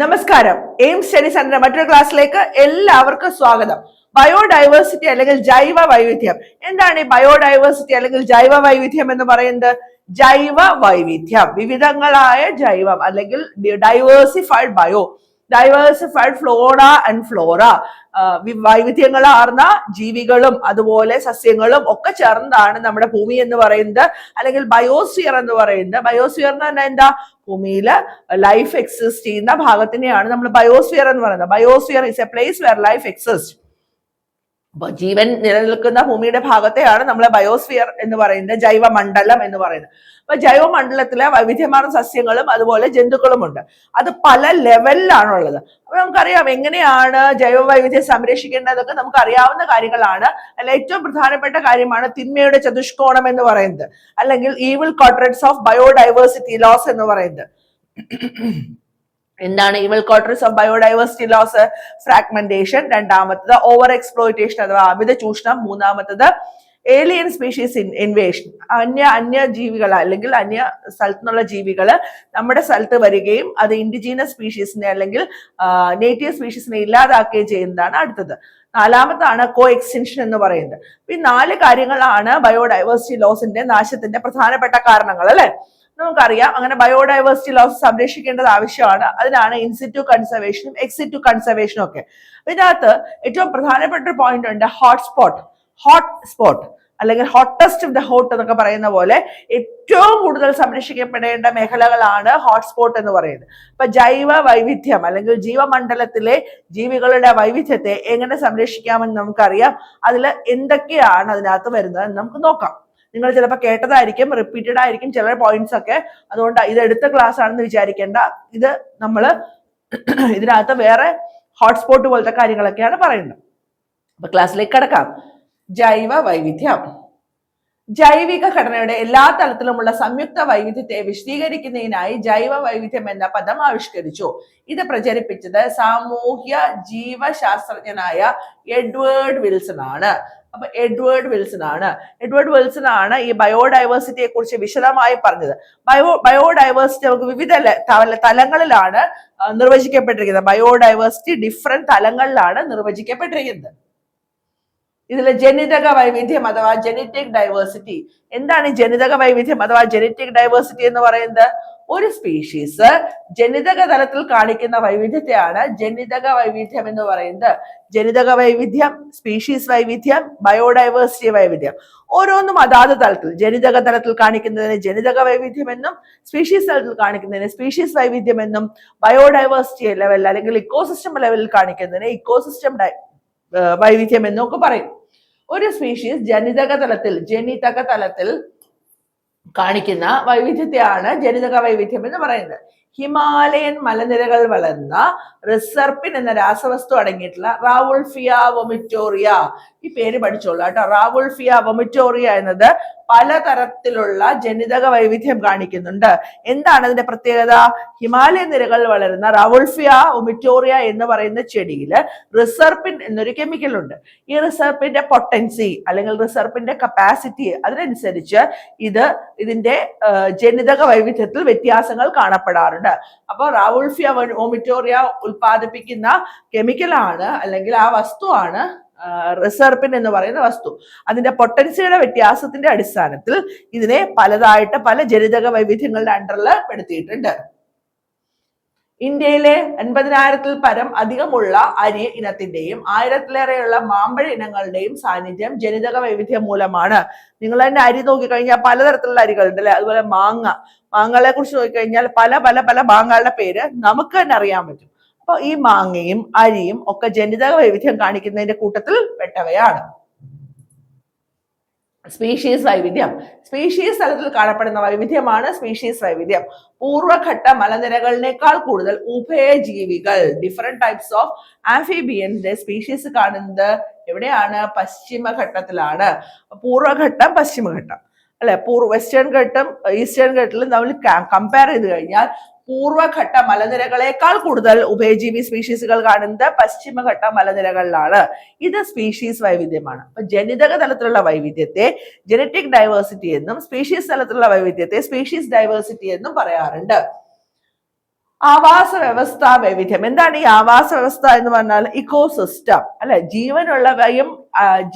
നമസ്കാരം. Aim study centre മറ്റൊരു ക്ലാസ്സിലേക്ക് എല്ലാവർക്കും സ്വാഗതം. ബയോഡൈവേഴ്സിറ്റി അല്ലെങ്കിൽ ജൈവ വൈവിധ്യം. എന്താണ് ഈ ബയോഡൈവേഴ്സിറ്റി അല്ലെങ്കിൽ ജൈവ വൈവിധ്യം എന്ന് പറയുന്നത്? ജൈവ വൈവിധ്യം. വിവിധങ്ങളായ ജൈവം അല്ലെങ്കിൽ diversified bio. Diversified flora and flora വൈവിധ്യങ്ങളാർന്ന ജീവികളും അതുപോലെ സസ്യങ്ങളും ഒക്കെ ചേർന്നതാണ് നമ്മുടെ ഭൂമി എന്ന് പറയുന്നത്. അല്ലെങ്കിൽ ബയോസ്ഫിയർ എന്ന് പറയുന്നത്. ബയോസ്ഫിയർ എന്ന് പറഞ്ഞാൽ എന്താ? ഭൂമിയിൽ ലൈഫ് എക്സിസ്റ്റ് ചെയ്യുന്ന ഭാഗത്തിനെയാണ് നമ്മൾ ബയോസ്ഫിയർ എന്ന് പറയുന്നത്. Biosphere is a place where life exist ജീവൻ നിലനിൽക്കുന്ന ഭൂമിയുടെ ഭാഗത്തെയാണ് നമ്മൾ ബയോസ്ഫിയർ എന്ന് പറയുന്നത് ജൈവമണ്ഡലം എന്ന് പറയുന്നത്. അപ്പൊ ജൈവമണ്ഡലത്തിലെ വൈവിധ്യമാർന്ന സസ്യങ്ങളും അതുപോലെ ജന്തുക്കളും ഉണ്ട് അത് പല ലെവലിലാണുള്ളത്. അപ്പൊ നമുക്കറിയാം എങ്ങനെയാണ് ജൈവ വൈവിധ്യം സംരക്ഷിക്കേണ്ടതൊക്കെ നമുക്ക് അറിയാവുന്ന കാര്യങ്ങളാണ്. അല്ല ഏറ്റവും പ്രധാനപ്പെട്ട കാര്യമാണ് തിന്മയുടെ ചതുഷ്കോണം എന്ന് പറയുന്നത്. അല്ലെങ്കിൽ evil quartets of biodiversity loss എന്ന് പറയുന്നത്. എന്താണ്? Evil quarters of biodiversity loss fragmentation രണ്ടാമത്തത് ഓവർ എക്സ്പ്ലോയിറ്റേഷൻ അഥവാ അമിത ചൂഷണം. മൂന്നാമത്തത് ഏലിയൻ സ്പീഷീസ് ഇൻവേഷൻ അന്യ അന്യ ജീവികൾ അല്ലെങ്കിൽ അന്യ സ്ഥലത്തു നിന്നുള്ള ജീവികൾ നമ്മുടെ സ്ഥലത്ത് വരികയും അത് ഇൻഡിജീനസ് സ്പീഷീസിനെ അല്ലെങ്കിൽ നേറ്റീവ് സ്പീഷീസിനെ ഇല്ലാതാക്കുകയും ചെയ്യുന്നതാണ് അടുത്തത്. നാലാമത്താണ് കോ എക്സ്റ്റൻഷൻ എന്ന് പറയുന്നത്. ഈ നാല് കാര്യങ്ങളാണ് ബയോഡൈവേഴ്സിറ്റി ലോസിന്റെ നാശത്തിന്റെ പ്രധാനപ്പെട്ട കാരണങ്ങൾ അല്ലെ? നമുക്കറിയാം. അങ്ങനെ ബയോഡൈവേഴ്സിറ്റി ലോസ് സംരക്ഷിക്കേണ്ടത് ആവശ്യമാണ്. അതിനാണ് ഇൻസിറ്റു കൺസർവേഷനും എക്സിറ്റു കൺസർവേഷനും ഒക്കെ. ഇതിനകത്ത് ഏറ്റവും പ്രധാനപ്പെട്ട ഒരു പോയിന്റ് ഉണ്ട് ഹോട്ട്സ്പോട്ട് ഹോട്ട് സ്പോട്ട് അല്ലെങ്കിൽ ഹോട്ടസ്റ്റ് ഓഫ് ദ ഹോട്ട് എന്നൊക്കെ പറയുന്ന പോലെ ഏറ്റവും കൂടുതൽ സംരക്ഷിക്കപ്പെടേണ്ട മേഖലകളാണ് ഹോട്ട്സ്പോട്ട് എന്ന് പറയുന്നത്. അപ്പൊ ജൈവ വൈവിധ്യം അല്ലെങ്കിൽ ജീവമണ്ഡലത്തിലെ ജീവികളുടെ വൈവിധ്യത്തെ എങ്ങനെ സംരക്ഷിക്കാമെന്ന് നമുക്കറിയാം. അതിൽ എന്തൊക്കെയാണ് അതിനകത്ത് വരുന്നത് നമുക്ക് നോക്കാം. നിങ്ങൾ ചിലപ്പോൾ കേട്ടതായിരിക്കും റിപ്പീറ്റഡ് ആയിരിക്കും ചില പോയിന്റ്സ് ഒക്കെ. അതുകൊണ്ട് ഇത് എടുത്ത ക്ലാസ് ആണെന്ന് വിചാരിക്കേണ്ട. ഇത് നമ്മൾ ഇതിനകത്ത് വേറെ ഹോട്ട്സ്പോട്ട് പോലത്തെ കാര്യങ്ങളൊക്കെയാണ് പറയുന്നത്. അപ്പൊ ക്ലാസ്സിലേക്ക് കിടക്കാം. ജൈവ വൈവിധ്യം. ജൈവിക ഘടനയുടെ എല്ലാ തലത്തിലുമുള്ള സംയുക്ത വൈവിധ്യത്തെ വിശദീകരിക്കുന്നതിനായി ജൈവ വൈവിധ്യം എന്ന പദം ആവിഷ്കരിച്ചു. ഇത് പ്രചരിപ്പിച്ചത് സാമൂഹ്യ ജീവശാസ്ത്രജ്ഞനായ എഡ്വേർഡ് വിൽസൺ ആണ്. അപ്പൊ എഡ്വേർഡ് വിൽസൺ ആണ് എഡ്വേർഡ് വിൽസൺ ആണ് ഈ ബയോഡൈവേഴ്സിറ്റിയെ കുറിച്ച് വിശദമായി പറഞ്ഞത്. ബയോ ബയോഡൈവേഴ്സിറ്റി നമുക്ക് വിവിധ തലങ്ങളിലാണ് നിർവചിക്കപ്പെട്ടിരിക്കുന്നത്. Biodiversity different തലങ്ങളിലാണ് നിർവചിക്കപ്പെട്ടിരിക്കുന്നത്. ഇതിലെ ജനിതക വൈവിധ്യം അഥവാ ജനറ്റിക് ഡൈവേഴ്സിറ്റി. എന്താണ് ജനിതക വൈവിധ്യം അഥവാ ജനറ്റിക് ഡൈവേഴ്സിറ്റി എന്ന് പറയുന്നത്? ഒരു സ്പീഷീസ് ജനിതക തലത്തിൽ കാണിക്കുന്ന വൈവിധ്യത്തെയാണ് ജനിതക വൈവിധ്യം എന്ന് പറയുന്നത്. ജനിതക വൈവിധ്യം സ്പീഷീസ് വൈവിധ്യം ബയോഡൈവേഴ്സിറ്റി വൈവിധ്യം. ഓരോന്നും അതാത് തലത്തിൽ ജനിതക തലത്തിൽ കാണിക്കുന്നതിന് ജനിതക വൈവിധ്യം എന്നും സ്പീഷീസ് തലത്തിൽ കാണിക്കുന്നതിന് സ്പീഷീസ് വൈവിധ്യം എന്നും ബയോഡൈവേഴ്സിറ്റി ലെവലിൽ അല്ലെങ്കിൽ ഇക്കോസിസ്റ്റം ലെവലിൽ കാണിക്കുന്നതിന് ഇക്കോസിസ്റ്റം വൈവിധ്യം എന്നും ഒക്കെ പറയും. ഒരു സ്പീഷീസ് ജനിതക തലത്തിൽ ജനിതക തലത്തിൽ കാണിക്കുന്ന വൈവിധ്യത്തെയാണ് ജനിതക വൈവിധ്യം എന്ന് പറയുന്നത്. ഹിമാലയൻ മലനിരകൾ വളർന്ന റിസർപ്പിൻ എന്ന രാസവസ്തു അടങ്ങിയിട്ടുള്ള റാവുൾഫിയ വൊമിറ്റോറിയ. ഈ പേര് പഠിച്ചോളൂ കേട്ടോ. റാവുൾഫിയ വൊമിറ്റോറിയ എന്നത് പലതരത്തിലുള്ള ജനിതക വൈവിധ്യം കാണിക്കുന്നുണ്ട്. എന്താണ് അതിന്റെ പ്രത്യേകത? ഹിമാലയ നിരകൾ വളരുന്ന റവുൾഫിയ ഒമിറ്റോറിയ എന്ന് പറയുന്ന ചെടിയിൽ റിസർപ്പിൻ എന്നൊരു കെമിക്കൽ ഉണ്ട്. ഈ റിസർപ്പിന്റെ പൊട്ടൻസി അല്ലെങ്കിൽ റിസർപ്പിന്റെ കപ്പാസിറ്റി അതിനനുസരിച്ച് ഇത് ഇതിന്റെ ജനിതക വൈവിധ്യത്തിൽ വ്യത്യാസങ്ങൾ കാണപ്പെടാറുണ്ട്. അപ്പോൾ റവുൾഫിയ ഒമിറ്റോറിയ ഉൽപ്പാദിപ്പിക്കുന്ന കെമിക്കലാണ് അല്ലെങ്കിൽ ആ വസ്തുവാണ് റിസർപ്പിൻ എന്ന് പറയുന്ന വസ്തു. അതിന്റെ പൊട്ടൻസിയുടെ വ്യത്യാസത്തിന്റെ അടിസ്ഥാനത്തിൽ ഇതിനെ പലതായിട്ട് പല ജനിതക വൈവിധ്യങ്ങളുടെ അണ്ടറിൽ പെടുത്തിയിട്ടുണ്ട്. ഇന്ത്യയിലെ അൻപതിനായിരത്തിൽ പരം അധികമുള്ള അരി ഇനത്തിന്റെയും ആയിരത്തിലേറെയുള്ള മാമ്പഴ ഇനങ്ങളുടെയും സാന്നിധ്യം ജനിതക വൈവിധ്യം മൂലമാണ്. നിങ്ങൾ തന്നെ അരി നോക്കിക്കഴിഞ്ഞാൽ പലതരത്തിലുള്ള അരികളുണ്ട് അല്ലെ? അതുപോലെ മാങ്ങ. മാങ്ങകളെ കുറിച്ച് നോക്കിക്കഴിഞ്ഞാൽ പല പല പല മാങ്ങകളുടെ പേര് നമുക്ക് തന്നെ അറിയാൻ പറ്റും. അപ്പൊ ഈ മാങ്ങയും അരിയും ഒക്കെ ജനിതക വൈവിധ്യം കാണിക്കുന്നതിന്റെ കൂട്ടത്തിൽ പെട്ടവയാണ്. സ്പീഷീസ് വൈവിധ്യം. സ്പീഷീസ് തലത്തിൽ കാണപ്പെടുന്ന വൈവിധ്യമാണ് സ്പീഷീസ് വൈവിധ്യം. പൂർവഘട്ട മലനിരകളിനേക്കാൾ കൂടുതൽ ഉഭയജീവികൾ ഡിഫറെന്റ് ടൈപ്സ് ഓഫ് ആംഫിബിയൻസിന്റെ സ്പീഷീസ് കാണുന്നത് എവിടെയാണ്? പശ്ചിമഘട്ടത്തിലാണ്. പൂർവഘട്ടം പശ്ചിമഘട്ടം. അല്ലെ? പൂർവ വെസ്റ്റേൺ ഘട്ടം ഈസ്റ്റേൺ ഘട്ടത്തിൽ നമ്മൾ കമ്പയർ ചെയ്ത് കഴിഞ്ഞാൽ പൂർവഘട്ട മലനിരകളെക്കാൾ കൂടുതൽ ഉഭയജീവി സ്പീഷീസുകൾ കാണുന്നത് പശ്ചിമഘട്ട മലനിരകളിലാണ്. ഇത് സ്പീഷീസ് വൈവിധ്യമാണ്. അപ്പൊ ജനിതക തലത്തിലുള്ള വൈവിധ്യത്തെ ജനറ്റിക് ഡൈവേഴ്സിറ്റി എന്നും സ്പീഷീസ് തലത്തിലുള്ള വൈവിധ്യത്തെ സ്പീഷീസ് ഡൈവേഴ്സിറ്റി എന്നും പറയാറുണ്ട്. ആവാസ വ്യവസ്ഥ വൈവിധ്യം. എന്താണ് ഈ ആവാസ വ്യവസ്ഥ എന്ന് പറഞ്ഞാൽ ഇക്കോസിസ്റ്റം. അല്ലെ? ജീവനുള്ളവയും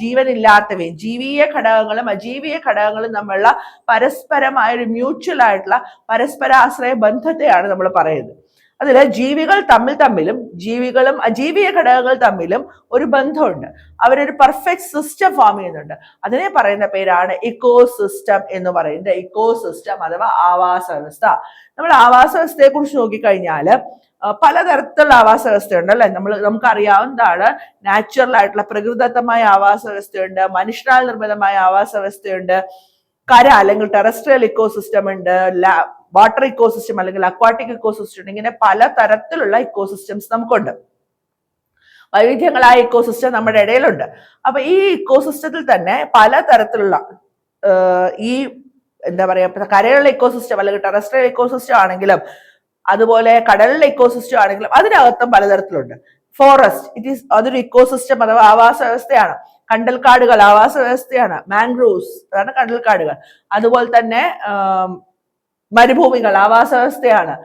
ജീവനില്ലാത്തവയും ജീവീയ ഘടകങ്ങളും അജീവീയ ഘടകങ്ങളും തമ്മിലുള്ള പരസ്പരമായ ഒരു മ്യൂച്വൽ ആയിട്ടുള്ള പരസ്പരാശ്രയ ബന്ധത്തെയാണ് നമ്മൾ പറയുന്നത്. അതിൽ ജീവികൾ തമ്മിൽ തമ്മിലും ജീവികളും അജീവീയ ഘടകങ്ങൾ തമ്മിലും ഒരു ബന്ധമുണ്ട്. അവരൊരു പെർഫെക്റ്റ് സിസ്റ്റം ഫോം ചെയ്യുന്നുണ്ട്. അതിനെ പറയുന്ന പേരാണ് ഇക്കോ സിസ്റ്റം എന്ന് പറയുന്നത്. ഇക്കോ സിസ്റ്റം അഥവാ ആവാസ വ്യവസ്ഥ നമ്മൾ ആവാസ വ്യവസ്ഥയെ കുറിച്ച് നോക്കിക്കഴിഞ്ഞാൽ പലതരത്തിലുള്ള ആവാസ വ്യവസ്ഥയുണ്ട് അല്ലെ? നമ്മൾ നമുക്കറിയാവുന്നതാണ് നാച്ചുറൽ ആയിട്ടുള്ള പ്രകൃതിദത്തമായ ആവാസ വ്യവസ്ഥയുണ്ട് മനുഷ്യനാൽ നിർമ്മിതമായ ആവാസ വ്യവസ്ഥയുണ്ട് കര അല്ലെങ്കിൽ ടെറസ്ട്രിയൽ ഇക്കോസിസ്റ്റം ഉണ്ട് വാട്ടർ ഇക്കോസിസ്റ്റം അല്ലെങ്കിൽ അക്വാട്ടിക് ഇക്കോസിസ്റ്റം ഉണ്ട് ഇങ്ങനെ പല തരത്തിലുള്ള ഇക്കോസിസ്റ്റംസ് നമുക്കുണ്ട്. വൈവിധ്യങ്ങളായ ഇക്കോസിസ്റ്റം നമ്മുടെ ഇടയിലുണ്ട്. അപ്പൊ ഈ ഇക്കോസിസ്റ്റത്തിൽ തന്നെ പലതരത്തിലുള്ള ഈ എന്താ പറയാ കരയുള്ള ഇക്കോസിസ്റ്റം അല്ലെങ്കിൽ ടെറസ്ട്രിയൽ ഇക്കോസിസ്റ്റം ആണെങ്കിലും അതുപോലെ കടലിലെ ഇക്കോസിസ്റ്റം ആണെങ്കിലും അതിനകത്തും പലതരത്തിലുണ്ട്. ഫോറസ്റ്റ് ഇറ്റ് ഈസ് അതൊരു ഇക്കോസിസ്റ്റം അഥവാ ആവാസ വ്യവസ്ഥയാണ്. കണ്ടൽക്കാടുകൾ ആവാസ വ്യവസ്ഥയാണ്. മാംഗ്രൂവ്സ് അതാണ് കണ്ടൽക്കാടുകൾ. അതുപോലെ തന്നെ മരുഭൂമികൾ ആവാസ വ്യവസ്ഥയാണ്.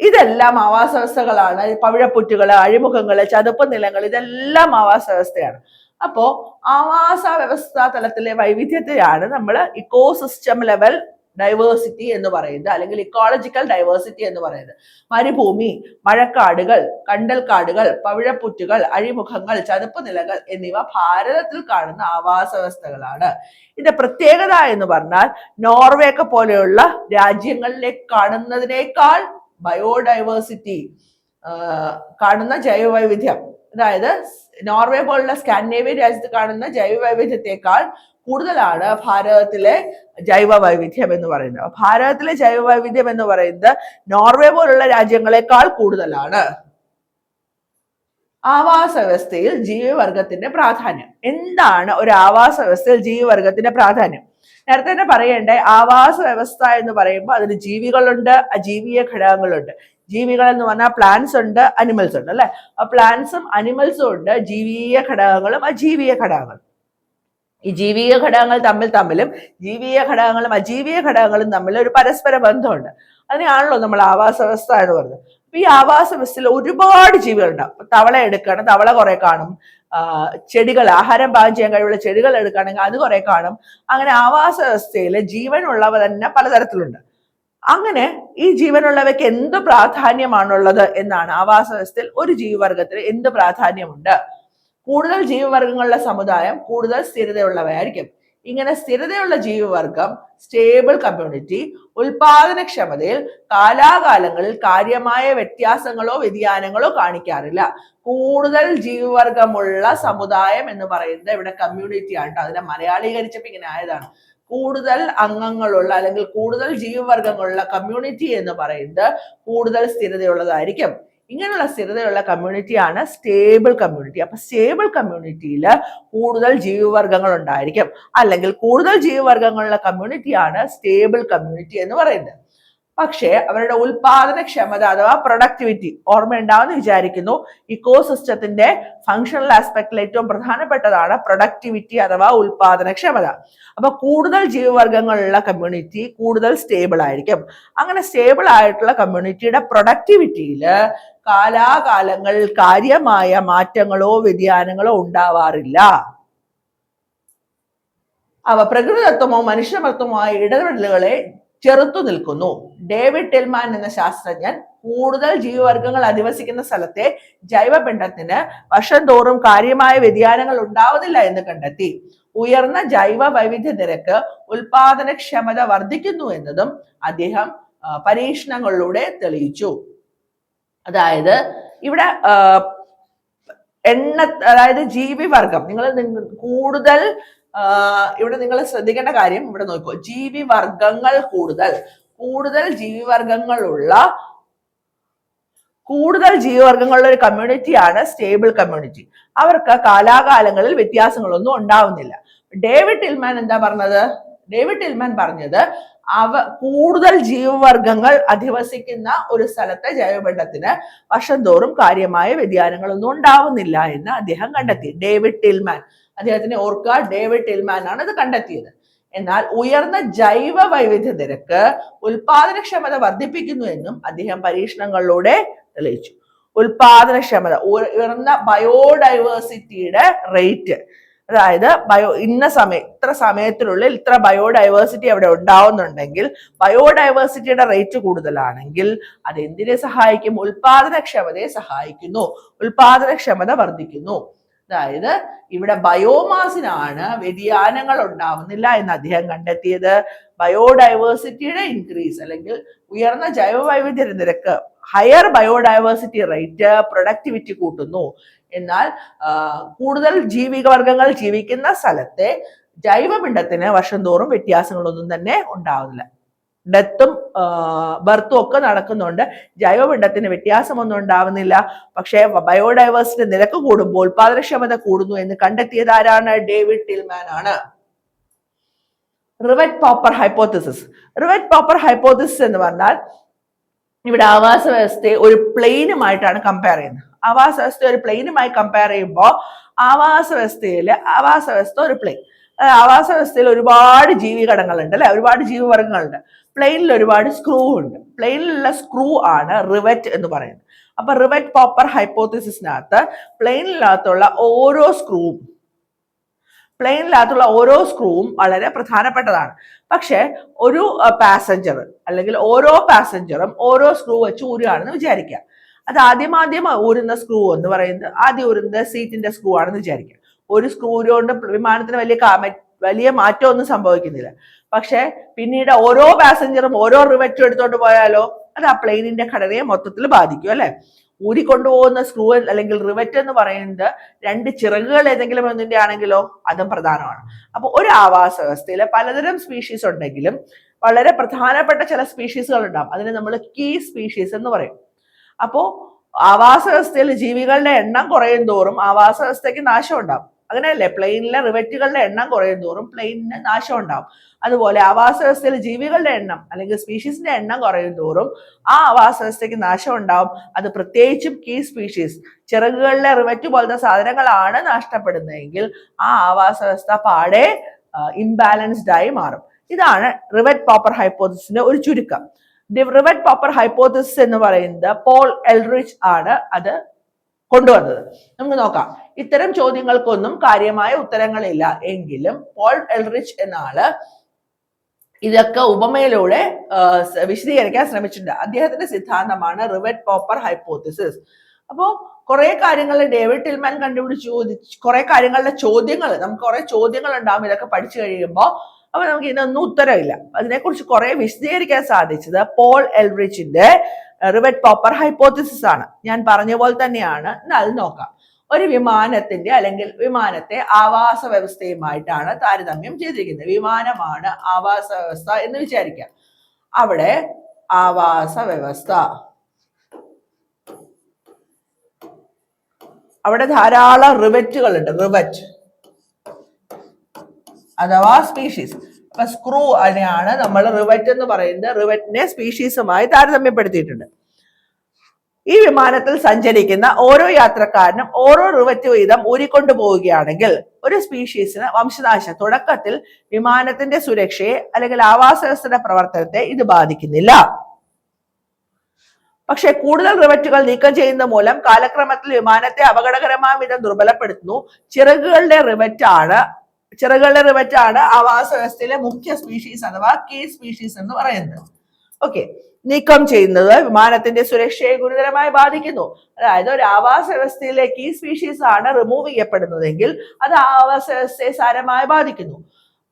ഇതെല്ലാം ആവാസ വ്യവസ്ഥകളാണ്. പവിഴപ്പുറ്റുകൾ അഴിമുഖങ്ങൾ ചതുപ്പ് നിലങ്ങൾ ഇതെല്ലാം ആവാസ വ്യവസ്ഥയാണ്. അപ്പോ ആവാസ വ്യവസ്ഥാ തലത്തിലെ വൈവിധ്യത്തെയാണ് നമ്മൾ ഇക്കോസിസ്റ്റം ലെവൽ ഡൈവേഴ്സിറ്റി എന്ന് പറയുന്നത് അല്ലെങ്കിൽ ഇക്കോളജിക്കൽ ഡൈവേഴ്സിറ്റി എന്ന് പറയുന്നത്. മരുഭൂമി മഴക്കാടുകൾ കണ്ടൽക്കാടുകൾ പവിഴപ്പുറ്റുകൾ അഴിമുഖങ്ങൾ ചതുപ്പ് നിലകൾ എന്നിവ ഭാരതത്തിൽ കാണുന്ന ആവാസ വ്യവസ്ഥകളാണ്. ഇതിന്റെ പ്രത്യേകത എന്ന് പറഞ്ഞാൽ നോർവേ ഒക്കെ പോലെയുള്ള രാജ്യങ്ങളിലേക്ക് കാണുന്നതിനേക്കാൾ ബയോഡൈവേഴ്സിറ്റി കാണുന്ന ജൈവവൈവിധ്യം. അതായത് നോർവേ പോലുള്ള സ്കാൻഡിനേവിയൻ രാജ്യത്ത് കാണുന്ന ജൈവവൈവിധ്യത്തെക്കാൾ കൂടുതലാണ് ഭാരതത്തിലെ ജൈവ വൈവിധ്യം എന്ന് പറയുന്നത്. ഭാരതത്തിലെ ജൈവ വൈവിധ്യം എന്ന് പറയുന്നത് നോർവേ പോലുള്ള രാജ്യങ്ങളെക്കാൾ കൂടുതലാണ്. ആവാസ വ്യവസ്ഥയിൽ ജീവിവർഗത്തിന്റെ പ്രാധാന്യം. എന്താണ് ഒരു ആവാസ വ്യവസ്ഥയിൽ ജീവിവർഗത്തിന്റെ പ്രാധാന്യം? നേരത്തെ തന്നെ പറയണ്ടേ ആവാസ വ്യവസ്ഥ എന്ന് പറയുമ്പോൾ അതിൽ ജീവികളുണ്ട് അജീവീയ ഘടകങ്ങളുണ്ട്. ജീവികൾ എന്ന് പറഞ്ഞാൽ പ്ലാന്റ്സ് ഉണ്ട് അനിമൽസ് ഉണ്ട് അല്ലെ? പ്ലാന്റ്സും അനിമൽസും ഉണ്ട് ജീവീയ ഘടകങ്ങളും അജീവീയ ഘടകങ്ങളും. ഈ ജീവിക ഘടകങ്ങൾ തമ്മിൽ തമ്മിലും ജീവിക ഘടകങ്ങളും അജീവിക ഘടകങ്ങളും തമ്മിൽ ഒരു പരസ്പര ബന്ധമുണ്ട്. അതിനെയാണല്ലോ നമ്മൾ ആവാസ വ്യവസ്ഥ എന്ന് പറഞ്ഞത് അപ്പൊ ഈ ആവാസ വ്യവസ്ഥയിൽ ഒരുപാട് ജീവികളുണ്ടാവും തവള എടുക്കണം തവള കുറെ കാണും. ചെടികൾ ആഹാരം പാകം ചെയ്യാൻ കഴിവുള്ള ചെടികൾ എടുക്കുകയാണെങ്കിൽ അത് കുറെ കാണും. അങ്ങനെ ആവാസ വ്യവസ്ഥയിൽ ജീവനുള്ളവ തന്നെ പലതരത്തിലുണ്ട്. അങ്ങനെ ഈ ജീവനുള്ളവയ്ക്ക് എന്ത് പ്രാധാന്യമാണുള്ളത് എന്നാണ് ആവാസ വ്യവസ്ഥയിൽ ഒരു ജീവിവർഗത്തിന് എന്ത് പ്രാധാന്യമുണ്ട്? കൂടുതൽ ജീവിവർഗങ്ങളുടെ സമുദായം കൂടുതൽ സ്ഥിരതയുള്ളവയായിരിക്കും. ഇങ്ങനെ സ്ഥിരതയുള്ള ജീവിവർഗം സ്റ്റേബിൾ കമ്മ്യൂണിറ്റി ഉൽപാദനക്ഷമതയിൽ കാലാകാലങ്ങളിൽ കാര്യമായ വ്യത്യാസങ്ങളോ വ്യതിയാനങ്ങളോ കാണിക്കാറില്ല. കൂടുതൽ ജീവിവർഗമുള്ള സമുദായം എന്ന് പറയുന്നത് ഇവിടെ കമ്മ്യൂണിറ്റി ആണ് ട്ടോ. അതിനെ മലയാളീകരിച്ചപ്പോൾ ഇങ്ങനെ ആയതാണ്. കൂടുതൽ അംഗങ്ങളുള്ള അല്ലെങ്കിൽ കൂടുതൽ ജീവിവർഗങ്ങളുള്ള കമ്മ്യൂണിറ്റി എന്ന് പറയുന്നത് കൂടുതൽ സ്ഥിരതയുള്ളതായിരിക്കും. ഇങ്ങനെയുള്ള സ്ഥിരതയുള്ള കമ്മ്യൂണിറ്റിയാണ് സ്റ്റേബിൾ കമ്മ്യൂണിറ്റി. അപ്പൊ സ്റ്റേബിൾ കമ്മ്യൂണിറ്റിയിൽ കൂടുതൽ ജീവവർഗങ്ങൾ ഉണ്ടായിരിക്കും. അല്ലെങ്കിൽ കൂടുതൽ ജീവവർഗങ്ങളുള്ള കമ്മ്യൂണിറ്റിയാണ് സ്റ്റേബിൾ കമ്മ്യൂണിറ്റി എന്ന് പറയുന്നത്. പക്ഷേ അവരുടെ ഉൽപാദനക്ഷമത അഥവാ പ്രൊഡക്ടിവിറ്റി ഓർമ്മയുണ്ടാവുമെന്ന് വിചാരിക്കുന്നു. ഇക്കോസിസ്റ്റത്തിന്റെ ഫങ്ഷണൽ ആസ്പെക്റ്റിൽ ഏറ്റവും പ്രധാനപ്പെട്ടതാണ് പ്രൊഡക്ടിവിറ്റി അഥവാ ഉൽപാദനക്ഷമത. അപ്പൊ കൂടുതൽ ജീവവർഗങ്ങളുള്ള കമ്മ്യൂണിറ്റി കൂടുതൽ സ്റ്റേബിൾ ആയിരിക്കും. അങ്ങനെ സ്റ്റേബിൾ ആയിട്ടുള്ള കമ്മ്യൂണിറ്റിയുടെ പ്രൊഡക്ടിവിറ്റിയിൽ കാലാകാലങ്ങളിൽ കാര്യമായ മാറ്റങ്ങളോ വ്യതിയാനങ്ങളോ ഉണ്ടാവാറില്ല. അവ പ്രകൃതിദത്തമോ മനുഷ്യമത്വമോ ആയ ഇടപെടലുകളെ ചെറുത്തു നിൽക്കുന്നു. ഡേവിഡ് ടെൽമാൻ എന്ന ശാസ്ത്രജ്ഞൻ കൂടുതൽ ജീവവർഗങ്ങൾ അധിവസിക്കുന്ന സ്ഥലത്തെ ജൈവപിണ്ഡത്തിന് വർഷം തോറും കാര്യമായ വ്യതിയാനങ്ങൾ ഉണ്ടാവുന്നില്ല എന്ന് കണ്ടെത്തി. ഉയർന്ന ജൈവ വൈവിധ്യ നിരക്ക് ഉൽപാദനക്ഷമത വർദ്ധിക്കുന്നു എന്നതും അദ്ദേഹം പരീക്ഷണങ്ങളിലൂടെ തെളിയിച്ചു. അതായത് ഇവിടെ എണ്ണ അതായത് ജീവിവർഗം നിങ്ങൾ കൂടുതൽ ഇവിടെ നിങ്ങൾ ശ്രദ്ധിക്കേണ്ട കാര്യം ഇവിടെ നോക്കുക നോക്കൂ ജീവിവർഗങ്ങൾ കൂടുതൽ. കൂടുതൽ ജീവിവർഗങ്ങളുള്ള കൂടുതൽ ജീവിവർഗങ്ങളുള്ള ഒരു കമ്മ്യൂണിറ്റിയാണ് സ്റ്റേബിൾ കമ്മ്യൂണിറ്റി അവർക്ക് കാലാകാലങ്ങളിൽ വ്യത്യാസങ്ങളൊന്നും ഉണ്ടാവുന്നില്ല. ഡേവിഡ് ടിൽമാൻ എന്താ പറഞ്ഞത്? ഡേവിഡ് ടിൽമാൻ പറഞ്ഞത് അവ കൂടുതൽ ജീവവർഗങ്ങൾ അധിവസിക്കുന്ന ഒരു സ്ഥലത്തെ ജൈവപിണ്ഡത്തിന് വർഷം തോറും കാര്യമായ വ്യതിയാനങ്ങളൊന്നും ഉണ്ടാവുന്നില്ല എന്ന് അദ്ദേഹം കണ്ടെത്തി. David Tilman. അദ്ദേഹത്തിന്റെ ഓർക്കുക ഡേവിഡ് ടിൽമാൻ ആണ് ഇത് കണ്ടെത്തിയത്. എന്നാൽ ഉയർന്ന ജൈവ വൈവിധ്യ നിരക്ക് ഉൽപാദനക്ഷമത വർദ്ധിപ്പിക്കുന്നു എന്നും അദ്ദേഹം പരീക്ഷണങ്ങളിലൂടെ തെളിയിച്ചു. ഉൽപാദനക്ഷമത ഉയർന്ന ബയോഡൈവേഴ്സിറ്റിയുടെ റേറ്റ് അതായത് ബയോ ഇന്ന സമയം ഇത്ര സമയത്തിനുള്ളിൽ ഇത്ര ബയോഡൈവേഴ്സിറ്റി അവിടെ ഉണ്ടാവുന്നുണ്ടെങ്കിൽ ബയോഡൈവേഴ്സിറ്റിയുടെ റേറ്റ് കൂടുതലാണെങ്കിൽ അത് എന്തിനെ സഹായിക്കും? ഉൽപാദനക്ഷമതയെ സഹായിക്കുന്നു. ഉൽപാദനക്ഷമത വർദ്ധിക്കുന്നു. അതായത് ഇവിടെ ബയോമാസിനാണ് വ്യതിയാനങ്ങൾ ഉണ്ടാവുന്നില്ല എന്ന് അദ്ദേഹം കണ്ടെത്തിയത്. ബയോഡൈവേഴ്സിറ്റിയുടെ ഇൻക്രീസ് അല്ലെങ്കിൽ ഉയർന്ന ജൈവവൈവിധ്യ നിരക്ക് ഹയർ ബയോഡൈവേഴ്സിറ്റി റേറ്റ് പ്രൊഡക്ടിവിറ്റി കൂട്ടുന്നു. എന്നാൽ കൂടുതൽ ജീവിക ജീവികവർഗങ്ങൾ ജീവിക്കുന്ന സ്ഥലത്തെ ജൈവപിണ്ഡത്തിന് വർഷം തോറും വ്യത്യാസങ്ങളൊന്നും തന്നെ ഉണ്ടാവുന്നില്ല. ഡെത്തും ബർത്തും ഒക്കെ നടക്കുന്നുണ്ട്. ജൈവപിണ്ഡത്തിന് വ്യത്യാസമൊന്നും ഉണ്ടാവുന്നില്ല. പക്ഷേ ബയോഡൈവേഴ്സിറ്റി നിരക്ക് കൂടുമ്പോൾ ഉൽപാദനക്ഷമത കൂടുന്നു എന്ന് കണ്ടെത്തിയത് ആരാണ്? ഡേവിഡ് ടിൽമാൻ ആണ്. Rivet popper hypothesis rivet popper hypothesis എന്ന് പറഞ്ഞാൽ ഇവിടെ ആവാസ വ്യവസ്ഥയെ ഒരു പ്ലെയിനുമായിട്ടാണ് കമ്പയർ ചെയ്യുന്നത്. ആവാസ വ്യവസ്ഥ ഒരു പ്ലെയിനുമായി കമ്പയർ ചെയ്യുമ്പോൾ ആവാസ വ്യവസ്ഥയിൽ ആവാസ വ്യവസ്ഥ ഒരു പ്ലെയിൻ. ആവാസ വ്യവസ്ഥയിൽ ഒരുപാട് ജീവിഘടങ്ങളുണ്ട് അല്ലെ? ഒരുപാട് ജീവവർഗങ്ങളുണ്ട് പ്ലെയിനിൽ ഒരുപാട് സ്ക്രൂ ഉണ്ട്. പ്ലെയിനിലുള്ള സ്ക്രൂ ആണ് റിവറ്റ് എന്ന് പറയുന്നത്. അപ്പൊ റിവറ്റ് പോപ്പർ ഹൈപ്പോത്തിസിസിനകത്ത് പ്ലെയിനിനകത്തുള്ള ഓരോ സ്ക്രൂവും പ്ലെയിനിനകത്തുള്ള ഓരോ സ്ക്രൂവും വളരെ പ്രധാനപ്പെട്ടതാണ്. പക്ഷേ ഒരു പാസഞ്ചർ അല്ലെങ്കിൽ ഓരോ പാസഞ്ചറും ഓരോ സ്ക്രൂ വെച്ച് ഊരുകയാണെന്ന് വിചാരിക്കുക. അത് ആദ്യം ആദ്യം ഊരുന്ന സ്ക്രൂ എന്ന് പറയുന്നത് ആദ്യം ഊരുന്നത് സീറ്റിന്റെ സ്ക്രൂ ആണെന്ന് വിചാരിക്കുക. ഒരു സ്ക്രൂ കൊണ്ട് വിമാനത്തിന് വലിയ വലിയ മാറ്റമൊന്നും സംഭവിക്കുന്നില്ല. പക്ഷേ പിന്നീട് ഓരോ പാസഞ്ചറും ഓരോ റിവറ്റും എടുത്തോണ്ട് പോയാലോ അത് ആ പ്ലെയിനിന്റെ ഘടനയെ മൊത്തത്തിൽ ബാധിക്കും അല്ലെ? ഊരിക്കൊണ്ടുപോകുന്ന സ്ക്രൂ അല്ലെങ്കിൽ റിവറ്റ് എന്ന് പറയുന്നത് രണ്ട് ചിറകുകൾ ഏതെങ്കിലും ഒന്നിന്റെ ആണെങ്കിലോ അതും പ്രധാനമാണ്. അപ്പൊ ഒരു ആവാസ വ്യവസ്ഥയിൽ പലതരം സ്പീഷീസ് ഉണ്ടെങ്കിലും വളരെ പ്രധാനപ്പെട്ട ചില സ്പീഷീസുകൾ ഉണ്ടാവും. അതിനെ നമ്മൾ കീ സ്പീഷീസ് എന്ന് പറയും. അപ്പോ ആവാസ വ്യവസ്ഥയിൽ ജീവികളുടെ എണ്ണം കുറയും തോറും ആവാസ വ്യവസ്ഥയ്ക്ക് നാശം ഉണ്ടാവും. അങ്ങനെയല്ലേ? പ്ലെയിനിലെ റിവറ്റുകളുടെ എണ്ണം കുറയും തോറും പ്ലെയിനിന് നാശം ഉണ്ടാവും. അതുപോലെ ആവാസ വ്യവസ്ഥയിൽ ജീവികളുടെ എണ്ണം അല്ലെങ്കിൽ സ്പീഷീസിന്റെ എണ്ണം കുറയും തോറും ആ ആവാസ വ്യവസ്ഥയ്ക്ക് നാശം ഉണ്ടാവും. അത് പ്രത്യേകിച്ചും കീ സ്പീഷീസ്. ചിറകുകളിലെ റിവറ്റ് പോലത്തെ സാധനങ്ങളാണ് നഷ്ടപ്പെടുന്നതെങ്കിൽ ആ ആവാസ വ്യവസ്ഥ പാടെ ഇംബാലൻസ്ഡ് ആയി മാറും. ഇതാണ് റിവറ്റ് പോപ്പർ ഹൈപ്പോസിന്റെ ഒരു ചുരുക്കം. റിവറ്റ് പോപ്പർ ഹൈപ്പോത്തിസിസ് എന്ന് പറയുന്നത് പോൾ എൽറിച്ച് ആണ് അത് കൊണ്ടുവന്നത്. നമുക്ക് നോക്കാം. ഇത്തരം ചോദ്യങ്ങൾക്കൊന്നും കാര്യമായ ഉത്തരങ്ങളില്ല. എങ്കിലും പോൾ എൽറിച്ച് എന്ന ആൾ ഇതൊക്കെ ഉപമയിലൂടെ വിശദീകരിക്കാൻ ശ്രമിച്ചിട്ടുണ്ട്. അദ്ദേഹത്തിന്റെ സിദ്ധാന്തമാണ് റിവറ്റ് പോപ്പർ ഹൈപ്പോത്തിസിസ് അപ്പോ കുറെ കാര്യങ്ങൾ ഡേവിഡ് ടിൽമാൻ കണ്ടുപിടിച്ചു. കുറെ കാര്യങ്ങളുടെ ചോദ്യങ്ങൾ നമുക്ക് കുറെ ചോദ്യങ്ങൾ ഉണ്ടാവും ഇതൊക്കെ പഠിച്ചു കഴിയുമ്പോൾ അപ്പൊ നമുക്ക് ഇതിനൊന്നും ഉത്തരവില്ല. അതിനെക്കുറിച്ച് കുറെ വിശദീകരിക്കാൻ സാധിച്ചത് പോൾ എൽറിച്ചിന്റെ റിവറ്റ് പോപ്പർ ഹൈപ്പോത്തിസിസ് ആണ്. ഞാൻ പറഞ്ഞ പോലെ തന്നെയാണ്. അത് നോക്കാം. ഒരു വിമാനത്തിന്റെ അല്ലെങ്കിൽ വിമാനത്തെ ആവാസ വ്യവസ്ഥയുമായിട്ടാണ് താരതമ്യം ചെയ്തിരിക്കുന്നത്. വിമാനമാണ് ആവാസ വ്യവസ്ഥ എന്ന് വിചാരിക്കാം. അവിടെ ആവാസ വ്യവസ്ഥ. അവിടെ ധാരാളം റിവറ്റുകൾ ഉണ്ട് റിവറ്റ്. അഥവാ സ്പീഷീസ് ഇപ്പൊ സ്ക്രൂ അതിനെയാണ് നമ്മൾ റിവറ്റ് എന്ന് പറയുന്നത് റിവറ്റിനെ സ്പീഷീസുമായി താരതമ്യപ്പെടുത്തിയിട്ടുണ്ട്. ഈ വിമാനത്തിൽ സഞ്ചരിക്കുന്ന ഓരോ യാത്രക്കാരനും ഓരോ റിവറ്റ് വീതം ഊരിക്കൊണ്ടു പോവുകയാണെങ്കിൽ ഒരു സ്പീഷീസിന് വംശനാശ തുടക്കത്തിൽ വിമാനത്തിന്റെ സുരക്ഷയെ അല്ലെങ്കിൽ ആവാസ വ്യവസ്ഥയുടെ പ്രവർത്തനത്തെ ഇത് ബാധിക്കുന്നില്ല. പക്ഷെ കൂടുതൽ റിവറ്റുകൾ നീക്കം ചെയ്യുന്ന മൂലം കാലക്രമത്തിൽ വിമാനത്തെ അപകടകരമായ വിധം ദുർബലപ്പെടുത്തുന്നു. ചിറകുകളുടെ റിവറ്റ് ആണ് ചിറകുകളുടെ റിവറ്റ് ആണ് ആവാസ വ്യവസ്ഥയിലെ മുഖ്യ സ്പീഷീസ് അഥവാ കീ സ്പീഷീസ് എന്ന് പറയുന്നത്. ഓക്കെ. നീക്കം ചെയ്യുന്നത് വിമാനത്തിന്റെ സുരക്ഷയെ ഗുരുതരമായി ബാധിക്കുന്നു. അതായത് ഒരു ആവാസ വ്യവസ്ഥയിലെ കീ സ്പീഷീസ് ആണ് റിമൂവ് ചെയ്യപ്പെടുന്നതെങ്കിൽ അത് ആവാസ വ്യവസ്ഥയെ സാരമായി ബാധിക്കുന്നു.